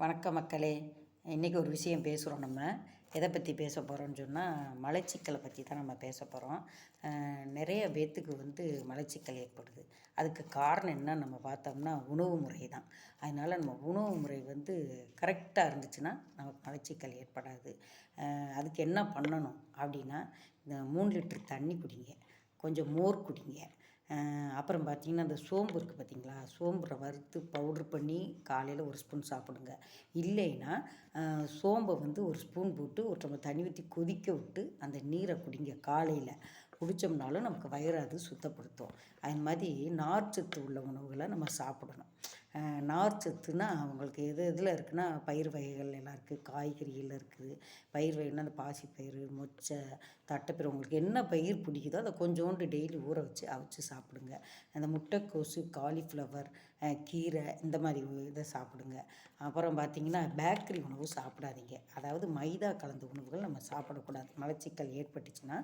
வணக்க மக்களே. இன்றைக்கி ஒரு விஷயம் பேசுகிறோம் நம்ம. எதை பற்றி பேச போகிறோம்னு சொன்னால் மலச்சிக்கலை பற்றி தான் நம்ம பேச போகிறோம் நிறைய பேர்த்துக்கு வந்து மலச்சிக்கல் ஏற்படுது. அதுக்கு காரணம் என்ன நம்ம பார்த்தோம்னா உணவு முறை தான். அதனால் நம்ம உணவு முறை வந்து கரெக்டாக இருந்துச்சுன்னா நமக்கு மலச்சிக்கல் ஏற்படாது. அதுக்கு என்ன பண்ணணும் அப்படின்னா இந்த மூணு லிட்டர் தண்ணி குடிங்க. கொஞ்சம் மோர் குடிங்க. அப்புறம் பார்த்தீங்கன்னா அந்த சோம்பு இருக்குது பார்த்தீங்களா? சோம்புரை வறுத்து பவுட்ரு பண்ணி காலையில் ஒரு ஸ்பூன் சாப்பிடுங்க. இல்லைன்னா சோம்பை வந்து ஒரு ஸ்பூன் போட்டு ஒரு நம்ம தண்ணி ஊற்றி கொதிக்க விட்டு அந்த நீரை குடிங்க காலையில். குடித்தோம்னாலும் நமக்கு வயிறு அது சுத்தப்படுத்தும். அது மாதிரி நார்ச்சத்து உள்ள உணவுகளை நம்ம சாப்பிடணும். நார்ச்சத்துனா அவங்களுக்கு எது எதில் இருக்குன்னா பயிர் வகைகள் எல்லாம் இருக்குது காய்கறிகள் இருக்குது பயிர் வகைன்னா அந்த பாசிப்பயிறு மொச்சை தட்டைப்பயிறு உங்களுக்கு என்ன பயிர் பிடிக்குதோ அதை கொஞ்சோண்டு டெய்லி ஊற வச்சு அவிச்சு சாப்பிடுங்க. அந்த முட்டைக்கோசு காலிஃப்ளவர் கீரை இந்த மாதிரி இதை சாப்பிடுங்க. அப்புறம் பார்த்திங்கன்னா பேக்கரி உணவு சாப்பிடாதீங்க. அதாவது மைதா கலந்த உணவுகள் நம்ம சாப்பிடக்கூடாது. மலச்சிக்கல் ஏற்பட்டுச்சுன்னா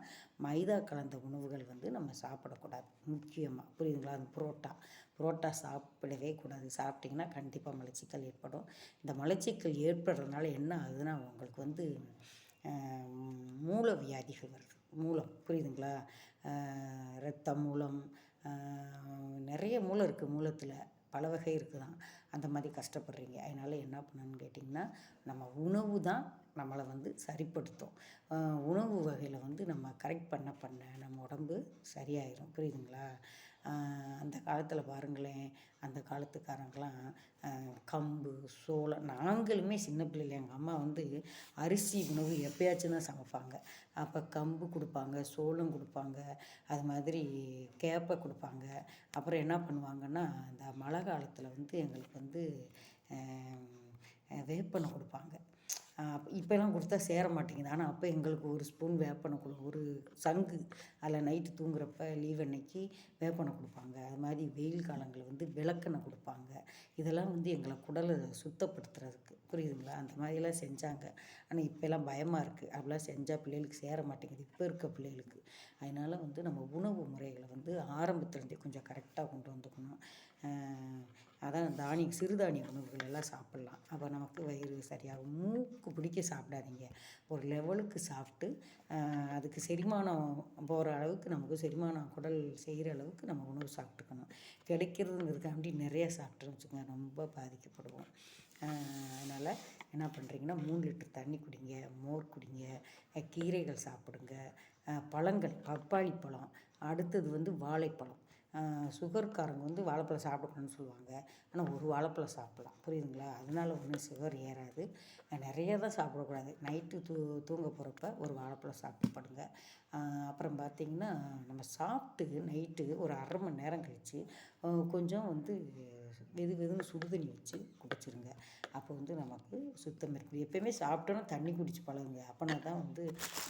மைதா கலந்த உணவுகள் வந்து நம்ம சாப்பிடக்கூடாது. முக்கியமாக புரியுதுங்களா? அந்த புரோட்டா. புரோட்டா சாப்பிடவே கூடாது. சாப்பிட்டிங்கன்னா கண்டிப்பாக மலச்சிக்கல் ஏற்படும். இந்த மலச்சிக்கல் ஏற்படுறதுனால என்ன ஆகுதுன்னா உங்களுக்கு வந்து மூல வியாதிகள் வருது. மூலம் புரியுதுங்களா? இரத்த மூலம் நிறைய மூலம் இருக்குது மூலத்தில் பல வகை இருக்குது தான் அந்த மாதிரி கஷ்டப்படுறீங்க. அதனால் என்ன பண்ணணும்னு கேட்டிங்கன்னா நம்ம உணவு தான் நம்மளை வந்து சரிப்படுத்தும். உணவு வகையில் வந்து நம்ம கரெக்ட் பண்ண பண்ண நம்ம உடம்பு சரியாயிரும். புரியுதுங்களா? அந்த காலத்தில் பாருங்களேன் அந்த காலத்துக்காரங்களாம் கம்பு சோளம் நாங்களுமே சின்ன பிள்ளைல எங்கள் அம்மா வந்து அரிசி உணவு எப்பயாச்சும் தான் சமைப்பாங்க. அப்போ கம்பு கொடுப்பாங்க சோளம் கொடுப்பாங்க அது மாதிரி கேப்பை கொடுப்பாங்க. அப்புறம் என்ன பண்ணுவாங்கன்னா இந்த மழை காலத்தில் வந்து எங்களுக்கு வந்து வேப்பனை வேப்பெண்ணெய் கொடுப்பாங்க. இப்போலாம் கொடுத்தா சேர மாட்டேங்குது. ஆனால் அப்போ எங்களுக்கு ஒரு ஸ்பூன் வேப்பனை கொடு ஒரு சங்கு அதில் நைட்டு தூங்குறப்ப லீவ் அன்னைக்கு வேப்பனை கொடுப்பாங்க. அது மாதிரி வெயில் காலங்களில் வந்து விளக்கெண்ணெய் கொடுப்பாங்க. இதெல்லாம் வந்து எங்களை குடலை சுத்தப்படுத்துறதுக்கு. புரியுதுங்களா? அந்த மாதிரிலாம் செஞ்சாங்க. ஆனால் இப்போலாம் பயமாக இருக்குது அப்படிலாம் செஞ்சால் பிள்ளைகளுக்கு சேர மாட்டேங்குது. இப்போ இருக்க பிள்ளைகளுக்கு. அதனால் வந்து நம்ம உணவு முறைகளை வந்து ஆரம்பத்துலேருந்தே கொஞ்சம் கரெக்டாக கொண்டு வந்துக்கணும். அதான் தானிய சிறுதானிய உணவுகள் எல்லாம் சாப்பிட்லாம். அப்போ நமக்கு வயிறு சரியாகும் மூக்கு பிடிக்க சாப்பிடாதீங்க. ஒரு லெவலுக்கு சாப்பிட்டு அதுக்கு செரிமானம் போகிற அளவுக்கு நமக்கு செரிமானம் குடல் செய்கிற அளவுக்கு நம்ம உணவு சாப்பிட்டுக்கணும். கிடைக்கிறதுங்கிறதுக்காண்டி நிறையா சாப்பிட்டோம்னு வச்சுக்கோங்க. ரொம்ப பாதிக்கப்படுவோம். அதனால் என்ன பண்ணுறீங்கன்னா மூணு லிட்டர் தண்ணி குடிங்க மோர் குடிங்க கீரைகள் சாப்பிடுங்க. பழங்கள் பப்பாளி பழம் அடுத்தது வந்து வாழைப்பழம். சுகர்காரங்க வந்து வாழைப்பழம் சாப்பிடக்கூடாதுன்னு சொல்லுவாங்க. ஆனால் ஒரு வாழைப்பழம் சாப்பிட்லாம். புரியுதுங்களா? அதனால ஒன்றும் சுகர் ஏறாது. நிறைய தான் சாப்பிடக்கூடாது. நைட்டு தூ தூங்க போகிறப்ப ஒரு வாழைப்பழம் சாப்பிட்டு படுங்க. அப்புறம் பார்த்திங்கன்னா நம்ம சாப்பிட்டு நைட்டு ஒரு அரை மணி நேரம் கழித்து கொஞ்சம் வந்து வெது வெதுன்னு சுடுதண்ணி வச்சு குடிச்சிருங்க. அப்போ வந்து நமக்கு சுத்தம் இருக்குது எப்போயுமே சாப்பிட்டோன்னா தண்ணி குடிச்சு பழகுங்க. அப்போனா தான் வந்து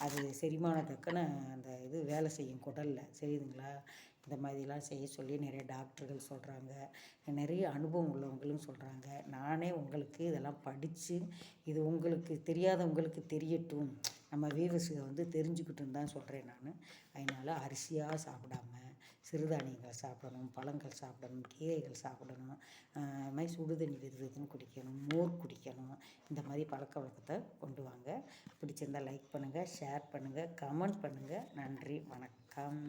அது செரிமானத்தக்கன அந்த இது வேலை செய்யும் குடலில். சரியுதுங்களா? இந்த மாதிரிலாம் செய்ய சொல்லி நிறைய டாக்டர்கள் சொல்கிறாங்க நிறைய அனுபவம் உள்ளவங்களும் சொல்கிறாங்க நானே உங்களுக்கு இதெல்லாம் படித்து இது உங்களுக்கு தெரியாதவங்களுக்கு தெரியட்டும். நம்ம வீரஸுக வந்து தெரிஞ்சுக்கிட்டுன்னு தான் சொல்கிறேன் நான். அதனால் அரிசியாக சாப்பிடாம சிறுதானியங்களை சாப்பிடணும் பழங்கள் சாப்பிடணும் கீரைகள் சாப்பிடணும் அது மாதிரி சுடுதண்ணி விருதுன்னு குடிக்கணும் மோர் குடிக்கணும். இந்த மாதிரி பழக்க வழக்கத்தை கொண்டு வாங்க. பிடிச்சிருந்தால் லைக் பண்ணுங்கள் ஷேர் பண்ணுங்கள் கமெண்ட் பண்ணுங்கள் நன்றி வணக்கம்.